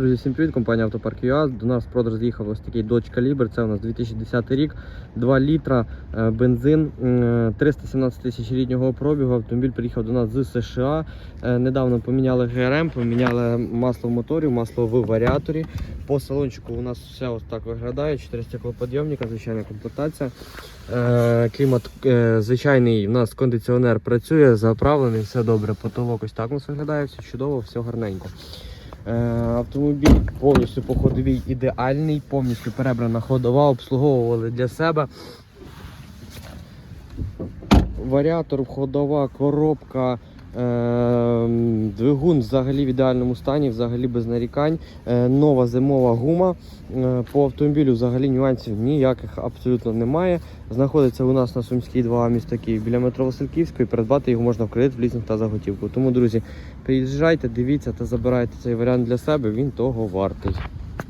Друзі, всім привіт, компанія Автопарк ЮА. До нас в продаж з'їхав ось такий Dodge Caliber. Це у нас 2010 рік, 2 літра, е, бензин, 317 тисяч ріднього пробігу. Автомобіль приїхав до нас з США. Е, Недавно поміняли ГРМ, поміняли масло в моторі, масло в варіаторі. По салончику у нас все ось так виглядає. 4 стеклоподйомника, звичайна комплектація. Е, Клімат е, звичайний, у нас кондиціонер працює, заправлений, все добре. Потолок ось так у нас виглядає, все чудово, все гарненько. Е, Автомобіль повністю по ходовій ідеальний, повністю перебрана ходова, обслуговували для себе. Варіатор, ходова, коробка, двигун взагалі в ідеальному стані, взагалі без нарікань. Е, нова зимова гума. Е, по автомобілю взагалі нюансів ніяких абсолютно немає. Знаходиться у нас на Сумській 2 місто Київ біля метро Васильківської. Придбати його можна в кредит, в лізинг та за готівку. Тому, друзі, приїжджайте, дивіться та забирайте цей варіант для себе, він того вартий.